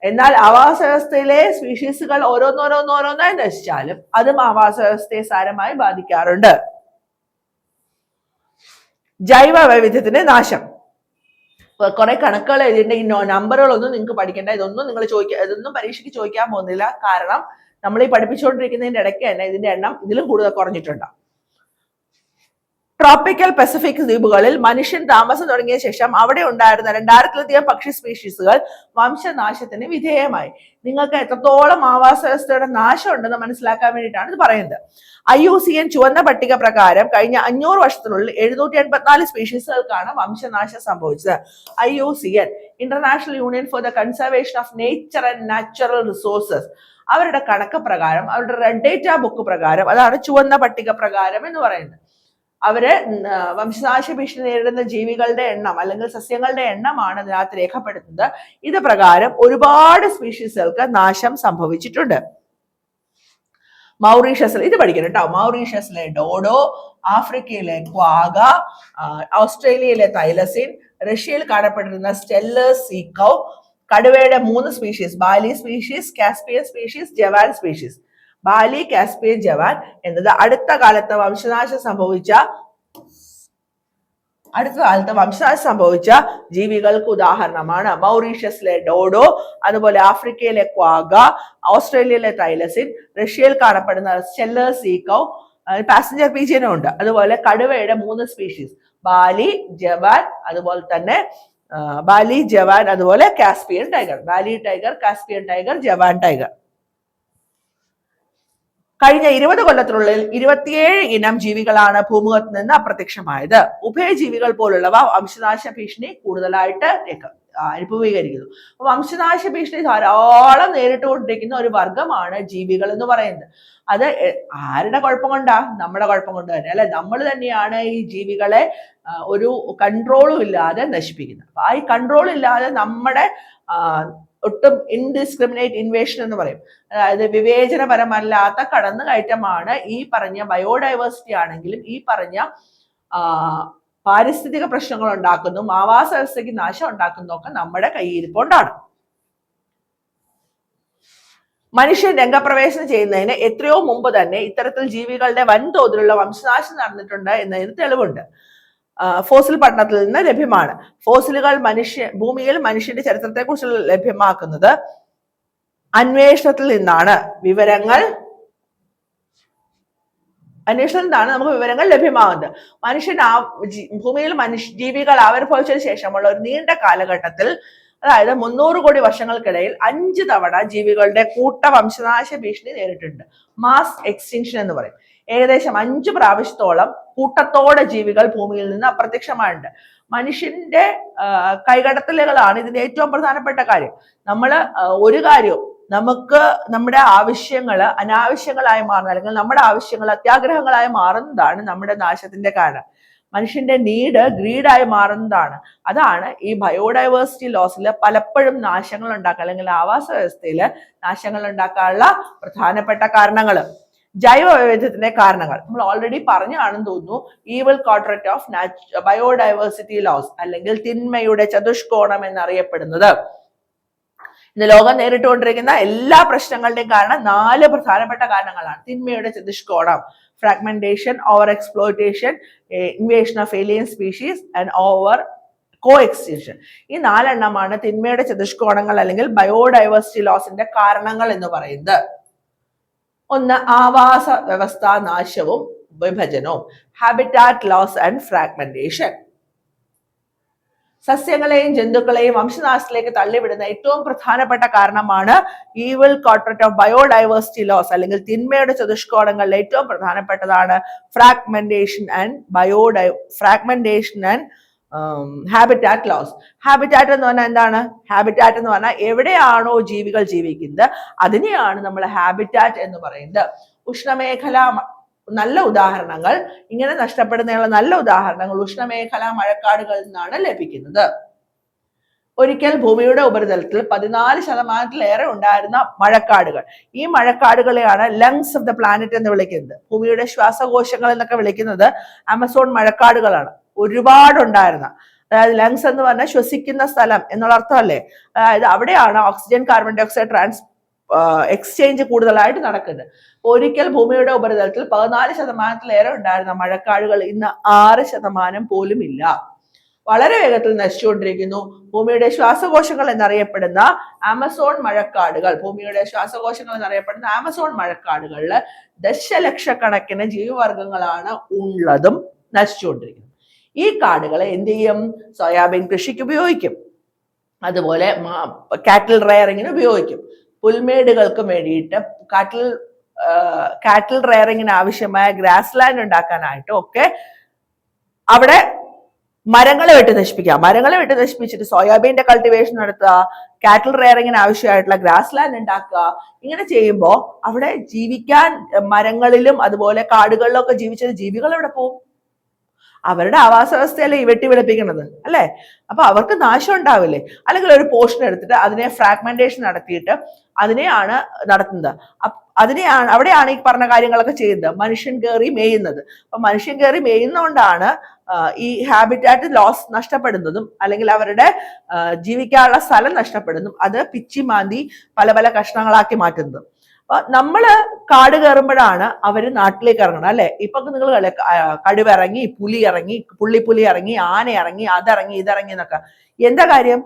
എന്നാൽ ആവാസ വ്യവസ്ഥയിലെ സ്പീഷീസുകൾ ഓരോന്നോരോന്നോരോന്നായി നശിച്ചാലും അതും ആവാസ വ്യവസ്ഥയെ സാരമായി ബാധിക്കാറുണ്ട്. ജൈവ വൈവിധ്യത്തിന്റെ നാശം. കുറെ കണക്കുകൾ എഴുതിയിട്ടുണ്ടെങ്കിൽ നമ്പറുകളൊന്നും നിങ്ങൾക്ക് പഠിക്കേണ്ട ഇതൊന്നും നിങ്ങൾ ചോദിക്കുക ഇതൊന്നും പരീക്ഷയ്ക്ക് ചോദിക്കാൻ പോകുന്നില്ല. കാരണം നമ്മൾ ഈ പഠിപ്പിച്ചുകൊണ്ടിരിക്കുന്നതിന്റെ ഇടയ്ക്ക് തന്നെ ഇതിന്റെ എണ്ണം ഇതിലും കൂടുതൽ കുറഞ്ഞിട്ടുണ്ടാവും ട്രോപ്പിക്കൽ പസഫിക് ദ്വീപുകളിൽ മനുഷ്യൻ താമസം തുടങ്ങിയ ശേഷം അവിടെ ഉണ്ടായിരുന്ന രണ്ടായിരത്തിലധികം പക്ഷി സ്പീഷീസുകൾ വംശനാശത്തിന് വിധേയമായി. നിങ്ങൾക്ക് എത്രത്തോളം ആവാസ വ്യവസ്ഥയുടെ നാശം ഉണ്ടെന്ന് മനസ്സിലാക്കാൻ വേണ്ടിയിട്ടാണ് ഇത് പറയുന്നത്. ഐ യു സി എൻ ചുവന്ന പട്ടിക പ്രകാരം കഴിഞ്ഞ അഞ്ഞൂറ് വർഷത്തിനുള്ളിൽ എഴുന്നൂറ്റി എൺപത്തിനാല് സ്പീഷീസുകൾക്കാണ് വംശനാശം സംഭവിച്ചത്. I U C N international union for the conservation of nature and natural resources അവരുടെ കണക്ക് പ്രകാരം അവരുടെ റെഡ് ഡേറ്റ ബുക്ക് പ്രകാരം അതാണ് ചുവന്ന പട്ടിക പ്രകാരം എന്ന് പറയുന്നത്. അവർ വംശനാശ ഭീഷണി നേരിടുന്ന ജീവികളുടെ എണ്ണം അല്ലെങ്കിൽ സസ്യങ്ങളുടെ എണ്ണമാണ് അതിനകത്ത് രേഖപ്പെടുത്തുന്നത്. ഇത് പ്രകാരം ഒരുപാട് സ്പീഷീസുകൾക്ക് നാശം സംഭവിച്ചിട്ടുണ്ട്. മൗറീഷ്യസിൽ ഇത് പഠിക്കണം കേട്ടോ. മൗറീഷ്യസിലെ ഡോഡോ ആഫ്രിക്കയിലെ ക്വാഗ ഓസ്ട്രേലിയയിലെ തൈലസിൻ റഷ്യയിൽ കാണപ്പെട്ടിരുന്ന സ്റ്റെല്ലേഴ്സ് സീക്കൗ കടുവയുടെ മൂന്ന് species Bali species Caspian species Javan species. Bali Caspian Javan എന്നത് അടുത്ത കാലത്ത് വംശനാശം സംഭവിച്ച അടുത്ത കാലത്ത് വംശനാശം സംഭവിച്ച ജീവികൾക്ക് ഉദാഹരണമാണ് മൗറീഷ്യസിലെ ഡോഡോ അതുപോലെ ആഫ്രിക്കയിലെ ക്വാഗ ഓസ്ട്രേലിയയിലെ തൈലസിൻ റഷ്യയിൽ കാണപ്പെടുന്ന സെല്ലർ സീക്കൗ പാസഞ്ചർ പീജിയനും ഉണ്ട്. അതുപോലെ കടുവയുടെ മൂന്ന് സ്പീഷീസ് ബാലി ജവാൻ അതുപോലെ തന്നെ ബാലി ജവാൻ അതുപോലെ Caspian tiger Bali tiger Caspian tiger Javan tiger കഴിഞ്ഞ ഇരുപത് കൊല്ലത്തിനുള്ളിൽ ഇരുപത്തിയേഴ് ഇനം ജീവികളാണ് ഭൂമുഖത്ത് നിന്ന് അപ്രത്യക്ഷമായത്. ഉഭയജീവികൾ പോലുള്ളവ വംശനാശ ഭീഷണി കൂടുതലായിട്ട് അനുഭവീകരിക്കുന്നു വംശനാശ ഭീഷണി ധാരാളം നേരിട്ടുകൊണ്ടിരിക്കുന്ന ഒരു വർഗമാണ് ജീവികൾ എന്ന് പറയുന്നത്. അത് ആരുടെ കുഴപ്പം കൊണ്ടാ നമ്മുടെ കുഴപ്പം കൊണ്ട് തന്നെ അല്ലെ? നമ്മൾ തന്നെയാണ് ഈ ജീവികളെ ഒരു കൺട്രോളും ഇല്ലാതെ നശിപ്പിക്കുന്നത്. അപ്പൊ ആ ഈ കൺട്രോൾ ഇല്ലാതെ നമ്മുടെ ഒട്ടും ഇൻഡിസ്ക്രിമിനേറ്റ് ഇൻവേഷൻ എന്ന് പറയും. അതായത് വിവേചനപരമല്ലാത്ത കടന്നുകയറ്റമാണ് ഈ പറഞ്ഞ ബയോഡൈവേഴ്സിറ്റി ആണെങ്കിലും ഈ പറഞ്ഞ പാരിസ്ഥിതിക പ്രശ്നങ്ങൾ ഉണ്ടാക്കുന്നു ആവാസ വ്യവസ്ഥയ്ക്ക് നാശം ഉണ്ടാക്കുന്നു ഒക്കെ നമ്മുടെ കൊണ്ടാണ് മനുഷ്യൻ രംഗപ്രവേശനം ചെയ്യുന്നതിന് എത്രയോ മുമ്പ് തന്നെ ഇത്തരത്തിൽ ജീവികളുടെ വൻതോതിലുള്ള വംശനാശം നടന്നിട്ടുണ്ട് എന്നതിന് തെളിവുണ്ട്. ഫോസിൽ പഠനത്തിൽ നിന്ന് ലഭ്യമാണ്. ഫോസിലുകൾ മനുഷ്യ ഭൂമിയിൽ മനുഷ്യന്റെ ചരിത്രത്തെ കുറിച്ച് ലഭ്യമാക്കുന്നത് അന്വേഷണത്തിൽ നിന്നാണ്. വിവരങ്ങൾ അന്വേഷണത്തിൽ നിന്നാണ് നമുക്ക് വിവരങ്ങൾ ലഭ്യമാകുന്നത്. മനുഷ്യൻ ആ ഭൂമിയിൽ മനുഷ്യ ജീവികൾ ആവിർഭവിച്ചതിന് ശേഷമുള്ള ഒരു നീണ്ട കാലഘട്ടത്തിൽ അതായത് മുന്നൂറ് കോടി വർഷങ്ങൾക്കിടയിൽ അഞ്ച് തവണ ജീവികളുടെ കൂട്ട വംശനാശ ഭീഷണി നേരിട്ടുണ്ട് മാസ് എക്സ്റ്റിങ്ഷൻ എന്ന് പറയും. ഏകദേശം അഞ്ച് പ്രാവശ്യത്തോളം കൂട്ടത്തോടെ ജീവികൾ ഭൂമിയിൽ നിന്ന് അപ്രത്യക്ഷമായിട്ടുണ്ട്. മനുഷ്യന്റെ കൈകടത്തലുകളാണ് ഇതിന്റെ ഏറ്റവും പ്രധാനപ്പെട്ട കാര്യം. നമ്മൾ ഒരു കാര്യവും നമുക്ക് നമ്മുടെ ആവശ്യങ്ങൾ അനാവശ്യങ്ങളായി മാറുന്ന അല്ലെങ്കിൽ നമ്മുടെ ആവശ്യങ്ങൾ അത്യാഗ്രഹങ്ങളായി മാറുന്നതാണ് നമ്മുടെ നാശത്തിന്റെ കാരണം. മനുഷ്യന്റെ നീഡ് ഗ്രീഡായി മാറുന്നതാണ്. അതാണ് ഈ ബയോഡൈവേഴ്സിറ്റി ലോസിൽ പലപ്പോഴും നാശങ്ങൾ ഉണ്ടാക്കുക അല്ലെങ്കിൽ ആവാസ വ്യവസ്ഥയിൽ നാശങ്ങൾ ഉണ്ടാക്കാനുള്ള പ്രധാനപ്പെട്ട കാരണങ്ങൾ ജൈവ വൈവിധ്യത്തിന്റെ കാരണങ്ങൾ. നമ്മൾ ഓൾറെഡി പറഞ്ഞാണെന്ന് തോന്നുന്നു evil contract of biodiversity loss അല്ലെങ്കിൽ തിന്മയുടെ ചതുഷ്കോണം എന്നറിയപ്പെടുന്നത്. ഇന്ന് ലോകം നേരിട്ടുകൊണ്ടിരിക്കുന്ന എല്ലാ പ്രശ്നങ്ങളുടെയും കാരണം നാല് പ്രധാനപ്പെട്ട കാരണങ്ങളാണ്. തിന്മയുടെ ചതുഷ്കോണം fragmentation over exploitation invasion of alien species and over co extension ഈ നാലെണ്ണമാണ് തിന്മയുടെ ചതുഷ്കോണങ്ങൾ അല്ലെങ്കിൽ ബയോഡൈവേഴ്സിറ്റി ലോസിന്റെ കാരണങ്ങൾ എന്ന് പറയുന്നത്. ഒന്ന് ആവാസ വ്യവസ്ഥാ നാശവും വിഭജനവും ഹാബിറ്റാറ്റ് ലോസ് ആൻഡ് ഫ്രാഗ്മെന്റേഷൻ സസ്യങ്ങളെയും ജന്തുക്കളെയും വംശനാശത്തിലേക്ക് തള്ളിവിടുന്ന ഏറ്റവും പ്രധാനപ്പെട്ട കാരണമാണ് evil corporate of biodiversity loss അല്ലെങ്കിൽ തിന്മയുടെ ചതുഷ്കോണങ്ങളിൽ ഏറ്റവും പ്രധാനപ്പെട്ടതാണ് fragmentation and ബയോഡൈ fragmentation and habitat loss habitat എന്ന് പറഞ്ഞാൽ എന്താണ്? ഹാബിറ്റാറ്റ് എന്ന് പറഞ്ഞാൽ എവിടെയാണോ ജീവികൾ ജീവിക്കുന്നത് അതിനെയാണ് നമ്മൾ ഹാബിറ്റാറ്റ് എന്ന് പറയുന്നത്. ഉഷ്ണമേഖല നല്ല ഉദാഹരണങ്ങൾ ഇങ്ങനെ നഷ്ടപ്പെടുന്നതിനുള്ള നല്ല ഉദാഹരണങ്ങൾ ഉഷ്ണമേഖല മഴക്കാടുകളിൽ നിന്നാണ് ലഭിക്കുന്നത്. ഒരിക്കൽ ഭൂമിയുടെ ഉപരിതലത്തിൽ പതിനാല് ശതമാനത്തിലേറെ ഉണ്ടായിരുന്ന മഴക്കാടുകൾ. ഈ മഴക്കാടുകളെയാണ് ലങ്സ് ഓഫ് ദ പ്ലാനറ്റ് എന്ന് വിളിക്കുന്നത്. ഭൂമിയുടെ ശ്വാസകോശങ്ങൾ എന്നൊക്കെ വിളിക്കുന്നത് ആമസോൺ മഴക്കാടുകളാണ്. ഒരുപാടുണ്ടായിരുന്ന. അതായത് ലങ്സ് എന്ന് പറഞ്ഞാൽ ശ്വസിക്കുന്ന സ്ഥലം എന്നുള്ള അർത്ഥമല്ലേ? അതായത് അവിടെയാണ് oxygen carbon dioxide trans exchange കൂടുതലായിട്ട് നടക്കുന്നത്. ഒരിക്കൽ ഭൂമിയുടെ ഉപരിതലത്തിൽ പതിനാല് ശതമാനത്തിലേറെ ഉണ്ടായിരുന്ന മഴക്കാടുകൾ ഇന്ന് ആറ് ശതമാനം പോലും ഇല്ല. വളരെ വേഗത്തിൽ നശിച്ചുകൊണ്ടിരിക്കുന്നു. ഭൂമിയുടെ ശ്വാസകോശങ്ങൾ എന്നറിയപ്പെടുന്ന ആമസോൺ മഴക്കാടുകൾ. ഭൂമിയുടെ ശ്വാസകോശങ്ങൾ എന്നറിയപ്പെടുന്ന ആമസോൺ മഴക്കാടുകളിൽ ദശലക്ഷക്കണക്കിന് ജീവിവർഗങ്ങളാണ് ഉള്ളതും നശിച്ചുകൊണ്ടിരിക്കുന്നത്. ഈ കാടുകളെ എന്ത് ചെയ്യും? സോയാബീൻ കൃഷിക്ക് ഉപയോഗിക്കും. അതുപോലെ കാറ്റിൽ റയറിങ്ങിന് ഉപയോഗിക്കും. പുൽമേടുകൾക്ക് വേണ്ടിയിട്ട് കാറ്റിൽ കാറ്റിൽ റയറിങ്ങിന് ആവശ്യമായ ഗ്രാസ് ലാൻഡ് ഉണ്ടാക്കാനായിട്ടും ഒക്കെ അവിടെ മരങ്ങളെ വെട്ടി നശിപ്പിക്കുക. മരങ്ങളെ വെട്ടി നശിപ്പിച്ചിട്ട് സോയാബീന്റെ കൾട്ടിവേഷൻ നടത്തുക കാറ്റിൽ റയറിങ്ങിന് ആവശ്യമായിട്ടുള്ള ഗ്രാസ് ലാൻഡ് ഉണ്ടാക്കുക ഇങ്ങനെ ചെയ്യുമ്പോൾ അവിടെ ജീവിക്കാൻ മരങ്ങളിലും അതുപോലെ കാടുകളിലും ഒക്കെ ജീവിച്ച ജീവികൾ എവിടെ പോകും അവരുടെ ആവാസ വ്യവസ്ഥയല്ലേ ഈ വെട്ടി വെളുപ്പിക്കുന്നത് അല്ലേ? അപ്പൊ അവർക്ക് നാശം ഉണ്ടാവില്ലേ? അല്ലെങ്കിൽ ഒരു പോർഷൻ എടുത്തിട്ട് അതിനെ ഫ്രാഗ്മെന്റേഷൻ നടത്തിയിട്ട് അതിനെയാണ് നടത്തുന്നത്. അതിനെയാണ് അവിടെയാണ് ഈ പറഞ്ഞ കാര്യങ്ങളൊക്കെ ചെയ്യുന്നത്. മനുഷ്യൻ കയറി മേയുന്നത്. അപ്പൊ മനുഷ്യൻ കയറി മേയുന്നതുകൊണ്ടാണ് ഈ ഹാബിറ്റാറ്റ് ലോസ് നഷ്ടപ്പെടുന്നതും അല്ലെങ്കിൽ അവരുടെ ജീവിക്കാനുള്ള സ്ഥലം നഷ്ടപ്പെടുന്നതും അത് പിച്ചി മാന്തി പല പല കഷ്ണങ്ങളാക്കി മാറ്റുന്നതും. നമ്മൾ കാട് കയറുമ്പോഴാണ് അവർ നാട്ടിലേക്ക് ഇറങ്ങണം അല്ലെ? ഇപ്പൊ നിങ്ങൾ കടുവിറങ്ങി പുലി ഇറങ്ങി പുള്ളിപ്പുലി ഇറങ്ങി ആന ഇറങ്ങി അതിറങ്ങി ഇതിറങ്ങി എന്നൊക്കെ. എന്താ കാര്യം?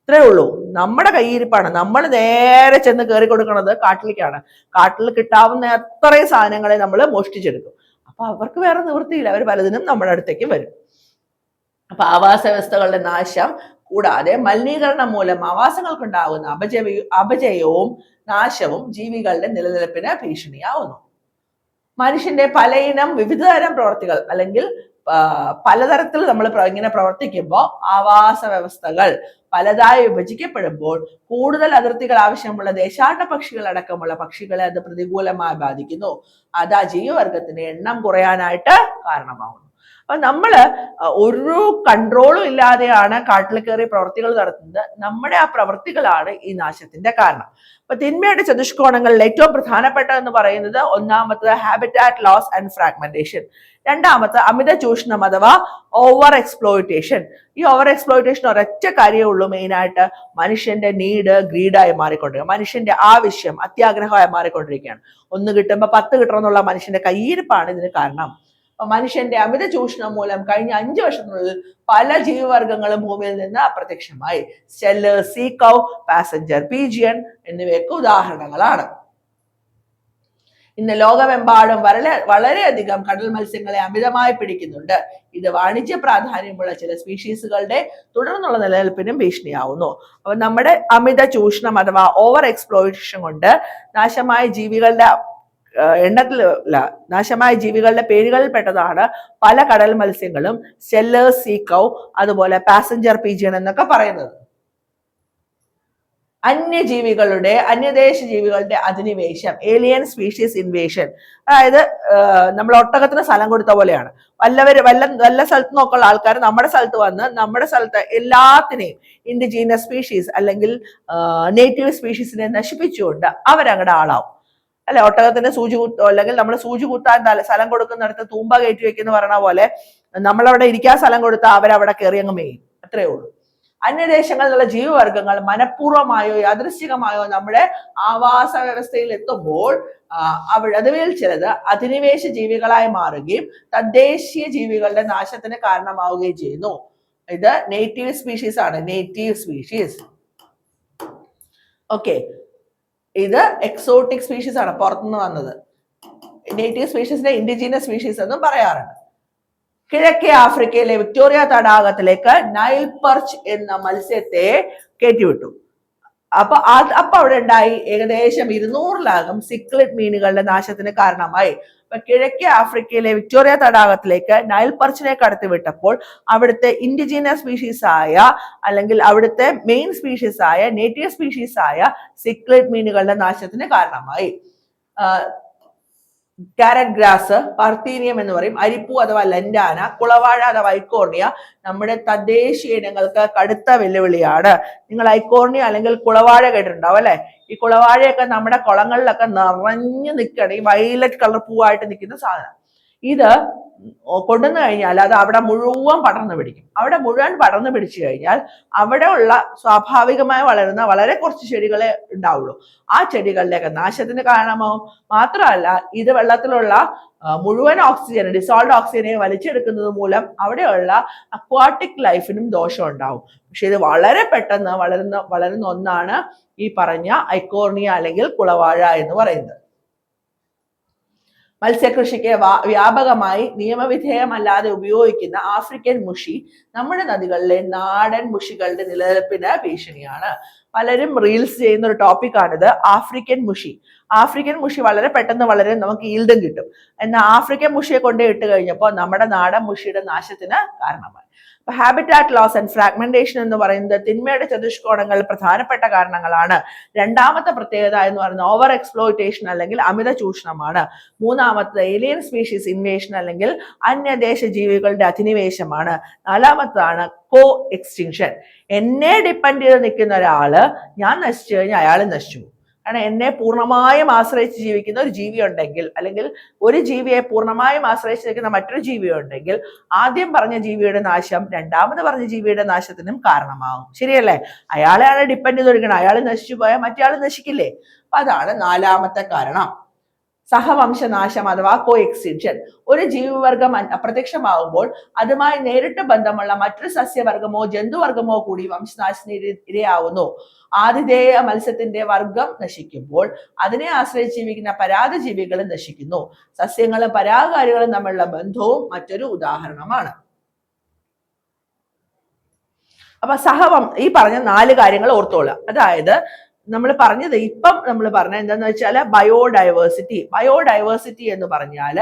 ഇത്രേ ഉള്ളൂ. നമ്മുടെ കയ്യിരിപ്പാണ്. നമ്മൾ നേരെ ചെന്ന് കയറി കൊടുക്കുന്നത് കാട്ടിലേക്കാണ്. കാട്ടിൽ കിട്ടാവുന്ന എത്രയും സാധനങ്ങളെ നമ്മൾ മോഷ്ടിച്ചെടുക്കും. അപ്പൊ അവർക്ക് വേറെ നിവൃത്തിയില്ല. അവർ പലതിനും നമ്മുടെ അടുത്തേക്ക് വരും. അപ്പൊ ആവാസ വ്യവസ്ഥകളുടെ നാശം കൂടാതെ മലിനീകരണം മൂലം ആവാസങ്ങൾക്കുണ്ടാകുന്ന അപജയ അപജയവും നാശവും ജീവികളുടെ നിലനിൽപ്പിന് ഭീഷണിയാവുന്നു. മനുഷ്യന്റെ പലയിനം വിവിധതരം പ്രവർത്തികൾ അല്ലെങ്കിൽ പലതരത്തിൽ നമ്മൾ ഇങ്ങനെ പ്രവർത്തിക്കുമ്പോൾ ആവാസ വ്യവസ്ഥകൾ പലതായി വിഭജിക്കപ്പെടുമ്പോൾ കൂടുതൽ അതിർത്തികൾ ആവശ്യമുള്ള ദേശാടന പക്ഷികൾ അടക്കമുള്ള പക്ഷികളെ അത് പ്രതികൂലമായി ബാധിക്കുന്നു. അത് ആ ജീവവർഗത്തിന്റെ എണ്ണം കുറയാനായിട്ട് കാരണമാകുന്നു അപ്പൊ നമ്മൾ ഒരു കൺട്രോളും ഇല്ലാതെയാണ് കാട്ടിൽ കയറി പ്രവർത്തികൾ നടത്തുന്നത്. നമ്മുടെ ആ പ്രവൃത്തികളാണ് ഈ നാശത്തിന്റെ കാരണം. അപ്പൊ തിന്മയുടെ ചതുഷ്കോണങ്ങളിൽ ഏറ്റവും പ്രധാനപ്പെട്ടതെന്ന് പറയുന്നത് ഒന്നാമത്തത് ഹാബിറ്റാറ്റ് ലോസ് ആൻഡ് ഫ്രാഗ്മെന്റേഷൻ രണ്ടാമത്തെ അമിത ചൂഷണം അഥവാ ഓവർ എക്സ്പ്ലോയിറ്റേഷൻ ഈ ഓവർ എക്സ്പ്ലോയിറ്റേഷൻ ഒരൊറ്റ കാര്യമേ ഉള്ളൂ മെയിനായിട്ട് മനുഷ്യന്റെ നീഡ് ഗ്രീഡായി മാറിക്കൊണ്ടിരിക്കുക. മനുഷ്യന്റെ ആവശ്യം അത്യാഗ്രഹമായി മാറിക്കൊണ്ടിരിക്കുകയാണ്. ഒന്ന് കിട്ടുമ്പോൾ പത്ത് കിട്ടണം എന്നുള്ള മനുഷ്യന്റെ കയ്യിരിപ്പാണ് ഇതിന് കാരണം. മനുഷ്യന്റെ അമിത ചൂഷണം മൂലം കഴിഞ്ഞ അഞ്ചു വർഷത്തിനുള്ളിൽ പല ജീവിവർഗങ്ങളും ഭൂമിയിൽ നിന്ന് അപ്രത്യക്ഷമായി. സ്റ്റെല്ല് സീക്കൗ പാസഞ്ചർ പീജിയൻ എന്നിവയൊക്കെ ഉദാഹരണങ്ങളാണ്. ഇന്ന് ലോകമെമ്പാടും വളരെ വളരെയധികം കടൽ മത്സ്യങ്ങളെ അമിതമായി പിടിക്കുന്നുണ്ട്. ഇത് വാണിജ്യ പ്രാധാന്യമുള്ള ചില സ്പീഷീസുകളുടെ തുടർന്നുള്ള നിലനിൽപ്പിനും ഭീഷണിയാവുന്നു. അപ്പൊ നമ്മുടെ അമിത ചൂഷണം അഥവാ ഓവർ എക്സ്പ്ലോയേഷൻ കൊണ്ട് നാശമായ ജീവികളുടെ എണ്ണത്തിലല്ല നാശമായ ജീവികളുടെ പേരുകളിൽ പെട്ടതാണ് പല കടൽ മത്സ്യങ്ങളും സെല്ലേഴ്സ് സീക്കൗ അതുപോലെ പാസഞ്ചർ പീജിയൺ എന്നൊക്കെ പറയുന്നത്. അന്യജീവികളുടെ അന്യദേശ ജീവികളുടെ അധിനിവേശം ഏലിയൻ സ്പീഷീസ് ഇൻവേഷൻ അതായത് നമ്മൾ ഒട്ടകത്തിന് സ്ഥലം കൊടുത്ത പോലെയാണ്. വല്ലവര് വല്ല വല്ല സ്ഥലത്ത് നോക്കുള്ള ആൾക്കാർ നമ്മുടെ സ്ഥലത്ത് വന്ന് നമ്മുടെ സ്ഥലത്ത് എല്ലാത്തിനെയും ഇൻഡിജീനസ് സ്പീഷീസ് അല്ലെങ്കിൽ നേറ്റീവ് സ്പീഷീസിനെ നശിപ്പിച്ചുകൊണ്ട് അവരങ്ങടെ ആളാവും. അല്ലെ ഒട്ടകത്തിന് സൂചി കുത്തോ അല്ലെങ്കിൽ നമ്മൾ സൂചി കുത്താൻ സ്ഥലം കൊടുക്കുന്നിടത്ത് തൂമ്പ കയറ്റി വെക്കുന്ന പറയണ പോലെ നമ്മളവിടെ ഇരിക്കാൻ സ്ഥലം കൊടുത്താൽ അവരവിടെ കയറി അങ്ങ് മേയും. അത്രേ ഉള്ളൂ. അന്യദേശങ്ങളിലുള്ള ജീവവർഗങ്ങൾ മനഃപൂർവമായോ യാദൃശ്ചികമായോ നമ്മുടെ ആവാസ വ്യവസ്ഥയിൽ എത്തുമ്പോൾ അവഴതുവിൽ ചിലത് അധിനിവേശ ജീവികളായി മാറുകയും തദ്ദേശീയ ജീവികളുടെ നാശത്തിന് കാരണമാവുകയും ചെയ്യുന്നു. ഇത് നേറ്റീവ് സ്പീഷീസ് ആണ്. നേറ്റീവ് സ്പീഷീസ് ഓക്കെ ഇത് എക്സോട്ടിക് സ്പീഷീസ് ആണ് പുറത്തുനിന്ന് വന്നത്. നേറ്റീവ് സ്പീഷീസിനെ ഇൻഡിജീനിയസ് സ്പീഷീസ് എന്നും പറയാറുണ്ട്. കിഴക്കേ ആഫ്രിക്കയിലെ വിക്ടോറിയ തടാകത്തിലേക്ക് നൈൽ പർച്ച് എന്ന മത്സ്യത്തെ കയറ്റിവിട്ടു. അപ്പൊ അത് അപ്പൊ അവിടെ ഉണ്ടായി. ഏകദേശം ഇരുന്നൂറിലകം സിക്ലിഡ് മീനുകളുടെ നാശത്തിന് കാരണമായി. അപ്പൊ കിഴക്കേ ആഫ്രിക്കയിലെ വിക്ടോറിയ തടാകത്തിലേക്ക് നൈൽ പർച്ചിനെ കടത്തിവിട്ടപ്പോൾ അവിടുത്തെ ഇൻഡിജീനിയസ് സ്പീഷീസ് ആയ അല്ലെങ്കിൽ അവിടുത്തെ മെയിൻ സ്പീഷീസ് ആയ നേറ്റീവ് സ്പീഷീസ് ആയ സിക്ലിഡ് മീനുകളുടെ നാശത്തിന് കാരണമായി. കാരറ്റ് ഗ്രാസ് പർത്തീനിയം എന്ന് പറയും. അരിപ്പൂ അഥവാ ലൻഡാന കുളവാഴ അഥവാ ഐക്കോർണിയ നമ്മുടെ തദ്ദേശീയ ഇനങ്ങൾക്ക് കടുത്ത വെല്ലുവിളിയാണ്. നിങ്ങൾ ഐക്കോർണിയ അല്ലെങ്കിൽ കുളവാഴ കേട്ടിട്ടുണ്ടാവും അല്ലെ? ഈ കുളവാഴയൊക്കെ നമ്മുടെ കുളങ്ങളിലൊക്കെ നിറഞ്ഞു നിൽക്കണം ഈ വയലറ്റ് കളർ പൂവായിട്ട് നിൽക്കുന്ന സാധനം. ഇത് കൊണ്ടുവന്നു കഴിഞ്ഞാൽ അത് അവിടെ മുഴുവൻ പടർന്നു പിടിക്കും. അവിടെ മുഴുവൻ പടർന്നു പിടിച്ചു കഴിഞ്ഞാൽ അവിടെ ഉള്ള സ്വാഭാവികമായി വളരുന്ന വളരെ കുറച്ച് ചെടികളെ ഉണ്ടാവുള്ളൂ. ആ ചെടികളുടെയൊക്കെ നാശത്തിന് കാരണമാവും. മാത്രമല്ല ഇത് വെള്ളത്തിലുള്ള മുഴുവൻ ഓക്സിജൻ ഡിസോൾഡ് ഓക്സിജനെ വലിച്ചെടുക്കുന്നത് മൂലം അവിടെയുള്ള അക്വാട്ടിക് ലൈഫിനും ദോഷം ഉണ്ടാവും. പക്ഷെ ഇത് വളരെ പെട്ടെന്ന് വളരുന്ന വളരുന്ന ഒന്നാണ് ഈ പറഞ്ഞ ഐക്കോർണിയ അല്ലെങ്കിൽ കുളവാഴ എന്ന് പറയുന്നത്. മത്സ്യകൃഷിക്ക് വ്യാപകമായി നിയമവിധേയമല്ലാതെ ഉപയോഗിക്കുന്ന ആഫ്രിക്കൻ മുഷി നമ്മുടെ നദികളിലെ നാടൻ മുഷികളുടെ നിലനിൽപ്പിന് ഭീഷണിയാണ്. പലരും റീൽസ് ചെയ്യുന്ന ഒരു ടോപ്പിക്കാണിത് ആഫ്രിക്കൻ മുഷി. ആഫ്രിക്കൻ മുഷി വളരെ പെട്ടെന്ന് വളരെ നമുക്ക് ഈൽഡും കിട്ടും. എന്നാൽ ആഫ്രിക്കൻ മുഷിയെ കൊണ്ടേ ഇട്ട് കഴിഞ്ഞപ്പോൾ നമ്മുടെ നാടൻ മുഷിയുടെ നാശത്തിന് കാരണമായി. ഹാബിറ്റാറ്റ് ലോസ് ആൻഡ് ഫ്രാഗ്മെന്റേഷൻ എന്ന് പറയുന്നത് തിന്മയുടെ ചതുഷ്കോണങ്ങൾ പ്രധാനപ്പെട്ട കാരണങ്ങളാണ്. രണ്ടാമത്തെ പ്രത്യേകത എന്ന് പറയുന്നത് ഓവർ എക്സ്പ്ലോയിറ്റേഷൻ അല്ലെങ്കിൽ അമിത ചൂഷണമാണ്. മൂന്നാമത്തത് ഏലിയൻ സ്പീഷീസ് ഇൻവേഷൻ അല്ലെങ്കിൽ അന്യദേശ ജീവികളുടെ അധിനിവേശമാണ്. നാലാമത്തതാണ് കോ എക്സ്റ്റിങ്ഷൻ എന്നെ ഡിപ്പെൻഡ് ചെയ്ത് നിൽക്കുന്ന ഒരാൾ ഞാൻ നശിച്ചു കഴിഞ്ഞാൽ അയാൾ നശിച്ചു. കാരണം എന്നെ പൂർണമായും ആശ്രയിച്ച് ജീവിക്കുന്ന ഒരു ജീവി ഉണ്ടെങ്കിൽ അല്ലെങ്കിൽ ഒരു ജീവിയെ പൂർണമായും ആശ്രയിച്ച് നിൽക്കുന്ന മറ്റൊരു ജീവി ഉണ്ടെങ്കിൽ ആദ്യം പറഞ്ഞ ജീവിയുടെ നാശം രണ്ടാമത് പറഞ്ഞ ജീവിയുടെ നാശത്തിനും കാരണമാകും. ശരിയല്ലേ? അയാളെയാണ് ഡിപ്പെൻഡ് ചെയ്തൊരിക്കണം അയാൾ നശിച്ചു പോയാൽ മറ്റേ നശിക്കില്ലേ? അപ്പൊ അതാണ് നാലാമത്തെ കാരണം. സഹവംശനാശം അഥവാ കോ എക്സിഷൻ ഒരു ജീവിവർഗം അപ്രത്യക്ഷമാകുമ്പോൾ അതുമായി നേരിട്ട് ബന്ധമുള്ള മറ്റൊരു സസ്യവർഗമോ ജന്തുവർഗമോ കൂടി വംശനാശത്തിന് ഇര- ഇരയാവുന്നു. ആതിഥേയ മത്സ്യത്തിന്റെ വർഗം നശിക്കുമ്പോൾ അതിനെ ആശ്രയിച്ച് ജീവിക്കുന്ന പരാഗജീവികളും നശിക്കുന്നു. സസ്യങ്ങളും പരാഗകാരികളും തമ്മിലുള്ള ബന്ധവും മറ്റൊരു ഉദാഹരണമാണ്. അപ്പൊ സഹവം ഈ പറഞ്ഞ നാല് കാര്യങ്ങൾ ഓർത്തോളുക. അതായത് നമ്മൾ പറഞ്ഞത് ഇപ്പം നമ്മൾ പറഞ്ഞ എന്താന്ന് വെച്ചാൽ ബയോഡൈവേഴ്സിറ്റി. ബയോഡൈവേഴ്സിറ്റി എന്ന് പറഞ്ഞാൽ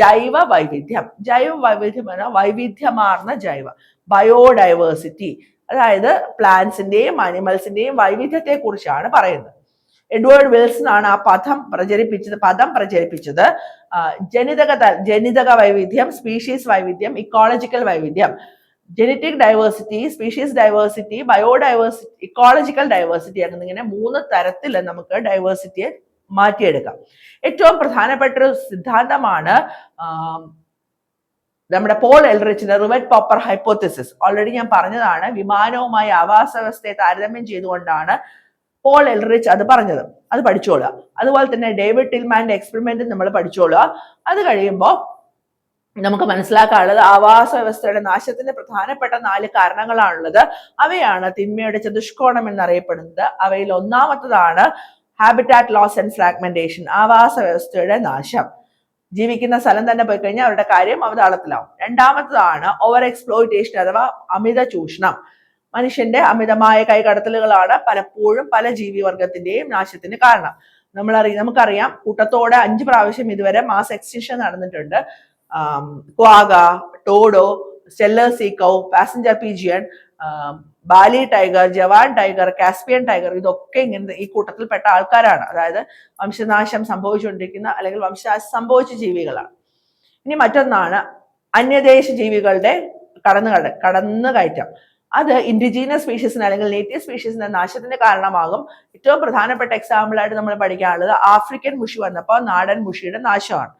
ജൈവ വൈവിധ്യം ജൈവ വൈവിധ്യം എന്ന വൈവിധ്യമാർന്ന ജൈവ. ബയോഡൈവേഴ്സിറ്റി. അതായത് പ്ലാന്റ്സിന്റെയും അനിമൽസിന്റെയും വൈവിധ്യത്തെ കുറിച്ചാണ് പറയുന്നത്. എഡ്വേർഡ് വിൽസൺ ആണ് ആ പദം പ്രചരിപ്പിച്ചത് പദം പ്രചരിപ്പിച്ചത്. ജനിതക ജനിതക വൈവിധ്യം സ്പീഷീസ് വൈവിധ്യം ഇക്കോളജിക്കൽ വൈവിധ്യം. Genetic diversity species diversity biodiversity ecological diversity എന്നിങ്ങനെ മൂന്ന് തരത്തിൽ നമുക്ക് ഡൈവേഴ്സിറ്റിയെ മാറ്റിയെടുക്കാം. ഏറ്റവും പ്രധാനപ്പെട്ട ഒരു സിദ്ധാന്തമാണ് നമ്മുടെ പോൾ എൽറിച്ചിന്റെ റിവറ്റ് പോപ്പർ ഹൈപ്പോത്തിസിസ് ഓൾറെഡി ഞാൻ പറഞ്ഞതാണ് വിമാനവുമായി ആവാസ വ്യവസ്ഥയെ താരതമ്യം ചെയ്തുകൊണ്ടാണ് പോൾ എൽറിച്ച് അത് പറഞ്ഞത്. അത് പഠിച്ചോളുക. അതുപോലെ തന്നെ ഡേവിഡ് ടിൽമാന്റെ എക്സ്പെരിമെന്റ് നമ്മൾ പഠിച്ചോളുക. അത് കഴിയുമ്പോൾ നമുക്ക് മനസ്സിലാക്കാനുള്ളത് ആവാസ വ്യവസ്ഥയുടെ നാശത്തിന്റെ പ്രധാനപ്പെട്ട നാല് കാരണങ്ങളാണുള്ളത്. അവയാണ് തിന്മയുടെ ചതുഷ്കോണം എന്നറിയപ്പെടുന്നത്. അവയിൽ ഒന്നാമത്തതാണ് ഹാബിറ്റാറ്റ് ലോസ് ആൻഡ് ഫ്രാഗ്മെന്റേഷൻ ആവാസ വ്യവസ്ഥയുടെ നാശം. ജീവിക്കുന്ന സ്ഥലം തന്നെ പോയി കഴിഞ്ഞാൽ അവരുടെ കാര്യം അവതാളത്തിലാവും രണ്ടാമത്തതാണ് ഓവർ എക്സ്പ്ലോയിറ്റേഷൻ അഥവാ അമിത ചൂഷണം. മനുഷ്യന്റെ അമിതമായ കൈകടത്തലുകളാണ് പലപ്പോഴും പല ജീവിവർഗത്തിന്റെയും നാശത്തിന് കാരണം. നമ്മൾ അറിയാം നമുക്കറിയാം കൂട്ടത്തോടെ അഞ്ച് പ്രാവശ്യം ഇതുവരെ മാസ് എക്സ്റ്റൻഷൻ നടന്നിട്ടുണ്ട്. Quagga dodo Steller sea cow passenger pigeon Bali tiger Javan tiger Caspian tiger ഇതൊക്കെ ഇങ്ങനെ ഈ കൂട്ടത്തിൽപ്പെട്ട ആൾക്കാരാണ്. അതായത് വംശനാശം സംഭവിച്ചുകൊണ്ടിരിക്കുന്ന അല്ലെങ്കിൽ വംശനാശം സംഭവിച്ച ജീവികളാണ്. ഇനി മറ്റൊന്നാണ് അന്യദേശ ജീവികളുടെ കടന്നു കട കടന്നു കയറ്റം. അത് ഇൻഡിജീനിയസ് സ്പീഷീസിന് അല്ലെങ്കിൽ നേറ്റീവ് സ്പീഷീസിന്റെ നാശത്തിന് കാരണമാകും. ഏറ്റവും പ്രധാനപ്പെട്ട എക്സാമ്പിൾ ആയിട്ട് നമ്മൾ പഠിക്കാനുള്ളത് ആഫ്രിക്കൻ മുഷി വന്നപ്പോൾ നാടൻ മുഷിയുടെ നാശമാണ്.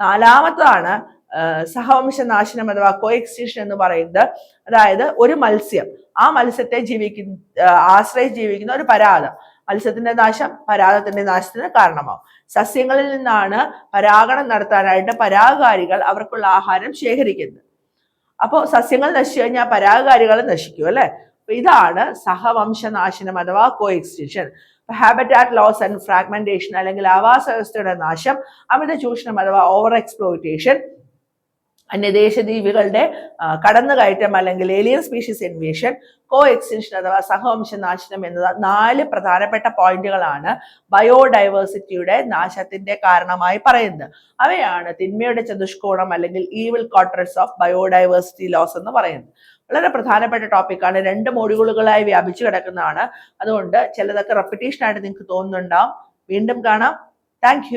നാലാമത്തതാണ് ആ, സഹവംശ നാശനം അഥവാ കോ എന്ന് പറയുന്നത് അതായത് ഒരു മത്സ്യം. ആ മത്സ്യത്തെ ജീവിക്കുന്ന ആശ്രയിച്ച് ജീവിക്കുന്ന ഒരു പരാതം മത്സ്യത്തിന്റെ നാശം പരാഗത്തിന്റെ നാശത്തിന് കാരണമാവും. സസ്യങ്ങളിൽ നിന്നാണ് പരാഗണം നടത്താനായിട്ട് പരാഗകാരികൾ അവർക്കുള്ള ആഹാരം ശേഖരിക്കുന്നത്. അപ്പോൾ സസ്യങ്ങൾ നശിച്ചു കഴിഞ്ഞാൽ പരാഗകാരികൾ നശിക്കും അല്ലെ? അപ്പൊ ഇതാണ് സഹവംശനാശനം അഥവാ co extinction habitat loss and fragmentation അല്ലെങ്കിൽ ആവാസ വ്യവസ്ഥയുടെ നാശം അമിത ചൂഷണം അഥവാ ഓവർ എക്സ്പ്ലോയിറ്റേഷൻ അന്യദേശ ജീവികളുടെ കടന്നുകയറ്റം അല്ലെങ്കിൽ alien species invasion co extension അഥവാ സഹവംശനാശനം എന്നത് നാല് പ്രധാനപ്പെട്ട പോയിന്റുകളാണ് ബയോഡൈവേഴ്സിറ്റിയുടെ നാശത്തിന്റെ കാരണമായി പറയുന്നത്. അവയാണ് തിന്മയുടെ ചതുഷ്കോണം അല്ലെങ്കിൽ evil quarters of biodiversity loss എന്ന് പറയുന്നത്. വളരെ പ്രധാനപ്പെട്ട ടോപ്പിക്കാണ് രണ്ട് മോഡ്യൂളുകളായി വ്യാപിച്ചു കിടക്കുന്നതാണ്. അതുകൊണ്ട് ചിലതൊക്കെ റെപ്പിറ്റേഷൻ ആയിട്ട് നിങ്ങൾക്ക് തോന്നുന്നുണ്ടാവും. വീണ്ടും കാണാം. താങ്ക്